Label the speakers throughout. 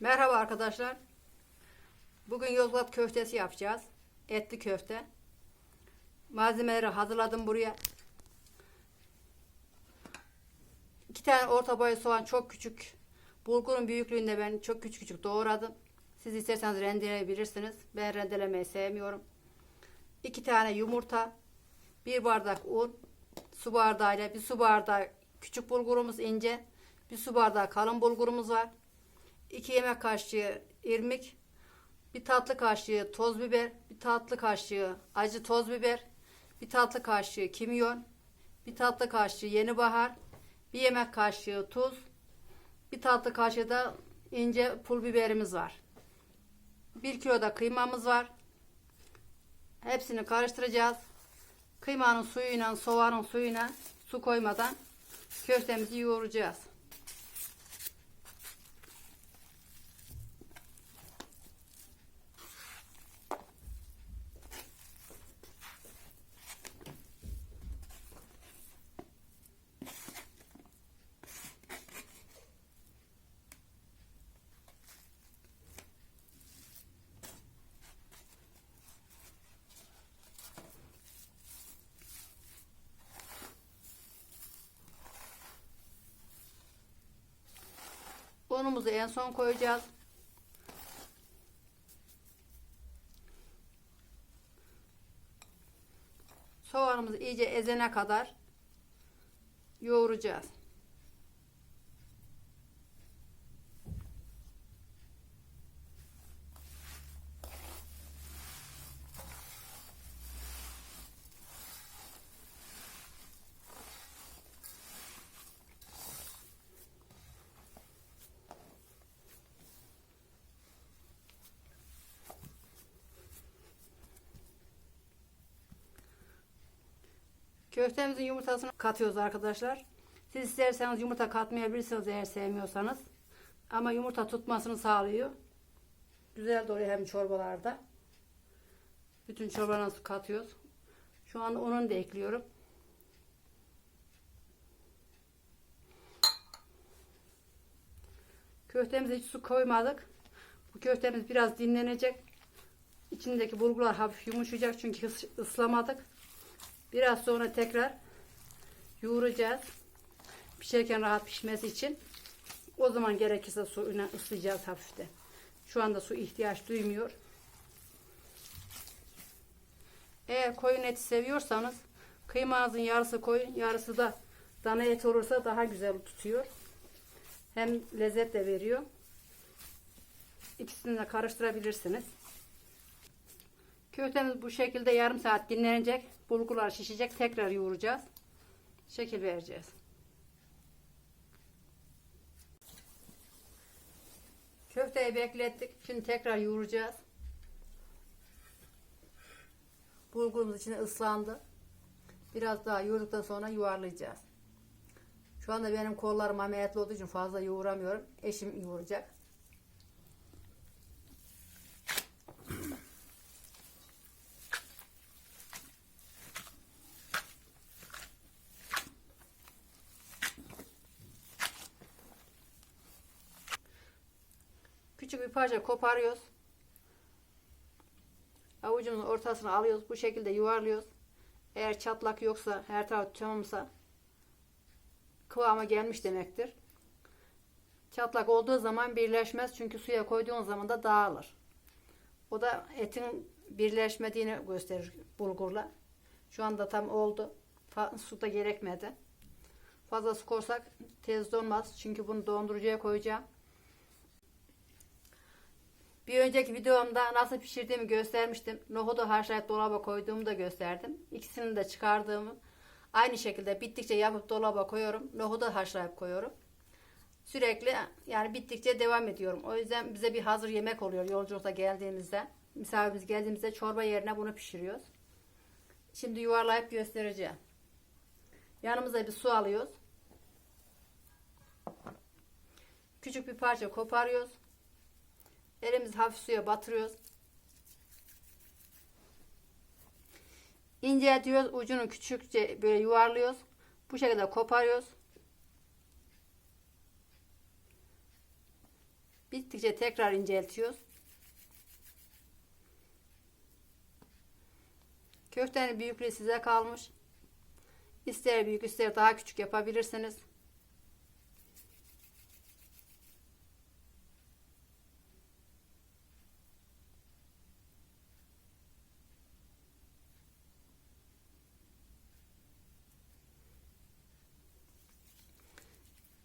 Speaker 1: Merhaba arkadaşlar. Bugün Yozgat köftesi yapacağız. Etli köfte. Malzemeleri hazırladım buraya. İki tane orta boy soğan çok küçük. Bulgurun büyüklüğünde ben çok küçük küçük doğradım. Siz isterseniz rendeleyebilirsiniz. Ben rendelemeyi sevmiyorum. İki tane yumurta. Bir bardak un. Su bardağıyla bir su bardağı küçük bulgurumuz ince. Bir su bardağı kalın bulgurumuz var. 2 yemek kaşığı irmik, bir tatlı kaşığı toz biber, bir tatlı kaşığı acı toz biber, bir tatlı kaşığı kimyon, bir tatlı kaşığı yeni bahar, bir yemek kaşığı tuz, bir tatlı kaşığı da ince pul biberimiz var. Bir kilo da kıymamız var. Hepsini karıştıracağız. Kıymanın suyuyla, soğanın suyuna su koymadan köftemizi yoğuracağız. Unumuzu en son koyacağız. Soğanımızı iyice ezene kadar yoğuracağız. Köftemizin yumurtasını katıyoruz arkadaşlar. Siz isterseniz yumurta katmayabilirsiniz eğer sevmiyorsanız. Ama yumurta tutmasını sağlıyor. Güzel oluyor hem çorbalarda. Bütün çorbalarına su katıyoruz. Şu an ununu da ekliyorum. Köftemize hiç su koymadık. Bu köftemiz biraz dinlenecek. İçindeki bulgular hafif yumuşayacak çünkü ıs- ıslamadık. Biraz sonra tekrar yoğuracağız. Pişerken rahat pişmesi için. O zaman gerekirse suyla ıslayacağız hafifte. Şu anda su ihtiyaç duymuyor. Eğer koyun eti seviyorsanız kıymanızın yarısı koyun yarısı da dana et olursa daha güzel tutuyor. Hem lezzet de veriyor. İkisini de karıştırabilirsiniz. Köftemiz bu şekilde yarım saat dinlenecek. Bulgular şişecek. Tekrar yoğuracağız. Şekil vereceğiz. Köfteyi beklettik. Şimdi tekrar yoğuracağız. Bulgurumuz içine ıslandı. Biraz daha yoğurduktan sonra yuvarlayacağız. Şu anda benim kollarım ameliyatlı olduğu için fazla yoğuramıyorum. Eşim yoğuracak. Küçük bir parça koparıyoruz. Avucumuzun ortasına alıyoruz. Bu şekilde yuvarlıyoruz. Eğer çatlak yoksa, her taraf tamamsa kıvama gelmiş demektir. Çatlak olduğu zaman birleşmez. Çünkü suya koyduğun zaman da dağılır. O da etin birleşmediğini gösterir bulgurla. Şu anda tam oldu. Su da gerekmedi. Fazla su koysak tez donmaz. Çünkü bunu dondurucuya koyacağım. Bir önceki videomda nasıl pişirdiğimi göstermiştim. Nohudu haşlayıp dolaba koyduğumu da gösterdim. İkisini de çıkardığımı aynı şekilde bittikçe yapıp dolaba koyuyorum. Nohudu haşlayıp koyuyorum. Sürekli yani bittikçe devam ediyorum. O yüzden bize bir hazır yemek oluyor yolculukta geldiğimizde. Misafirimiz geldiğimizde çorba yerine bunu pişiriyoruz. Şimdi yuvarlayıp göstereceğim. Yanımıza bir su alıyoruz. Küçük bir parça koparıyoruz. Elimizi hafif suya batırıyoruz. İnceltiyoruz. Ucunu küçükçe böyle yuvarlıyoruz. Bu şekilde koparıyoruz. Bittikçe tekrar inceltiyoruz. Köftenin büyüklüğü size kalmış. İster büyük ister daha küçük yapabilirsiniz.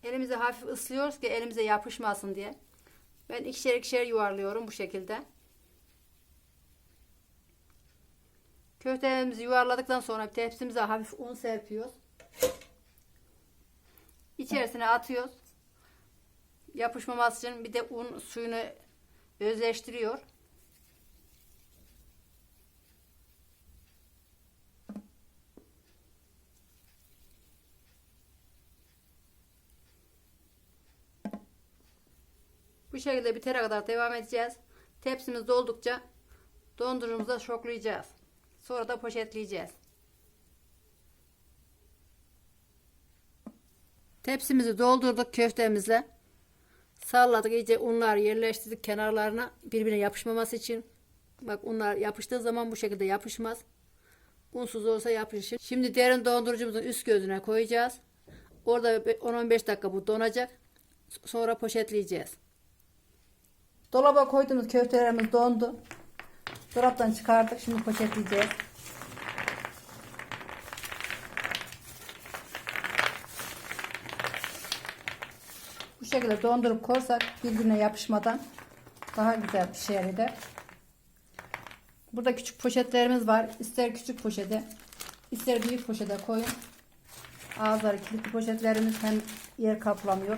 Speaker 1: Elimizi hafif ıslıyoruz ki elimize yapışmasın diye. Ben ikişer ikişer yuvarlıyorum bu şekilde. Köftelerimizi yuvarladıktan sonra tepsimize hafif un serpiyoruz. İçerisine atıyoruz. Yapışmaması için bir de un suyunu özleştiriyor. Bu şekilde bitene kadar devam edeceğiz. Tepsimiz doldukça dondurucumuza şoklayacağız. Sonra da poşetleyeceğiz. Tepsimizi doldurduk köftemizle. Salladık iyice unlar yerleştirdik kenarlarına birbirine yapışmaması için. Bak unlar yapıştığı zaman bu şekilde yapışmaz. Unsuz olsa yapışır. Şimdi derin dondurucumuzun üst gözüne koyacağız. Orada 10-15 dakika bu donacak. Sonra poşetleyeceğiz. Dolaba koyduğumuz köftelerimiz dondu. Dolaptan çıkardık. Şimdi poşetleyeceğiz. Bu şekilde dondurup korsak birbirine yapışmadan daha güzel pişer eder. Burada küçük poşetlerimiz var. İster küçük poşete, ister büyük poşete koyun. Ağızları kilitli poşetlerimiz hem yer kaplamıyor.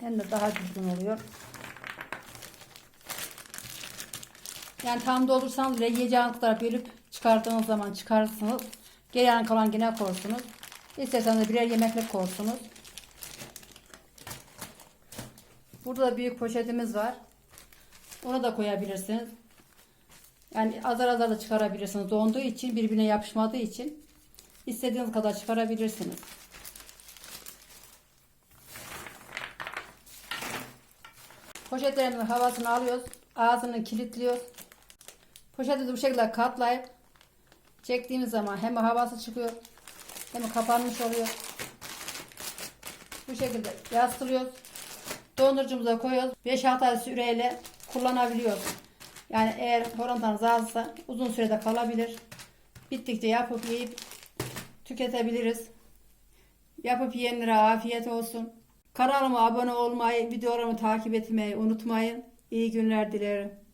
Speaker 1: Hem de daha düzgün oluyor. Yani tam doldursanız bile yiyeceğiniz kadar bölüp çıkardığınız zaman çıkarırsınız. Geri kalan yine korsunuz. İsterseniz birer yemeklik korsunuz. Burada da büyük poşetimiz var. Onu da koyabilirsiniz. Yani azar azar da çıkarabilirsiniz. Donduğu için birbirine yapışmadığı için istediğiniz kadar çıkarabilirsiniz. Poşetlerimizin havasını alıyoruz. Ağzını kilitliyoruz. Poşeti de bu şekilde katlayıp çektiğimiz zaman hem havası çıkıyor hem kapanmış oluyor. Bu şekilde yastırıyoruz. Dondurucumuza koyuyoruz. 5-6 ay süreyle kullanabiliyoruz. Yani eğer horontanız azsa uzun sürede kalabilir. Bittikçe yapıp yiyip tüketebiliriz. Yapıp yiyenlere afiyet olsun. Kanalıma abone olmayı, videolarımı takip etmeyi unutmayın. İyi günler dilerim.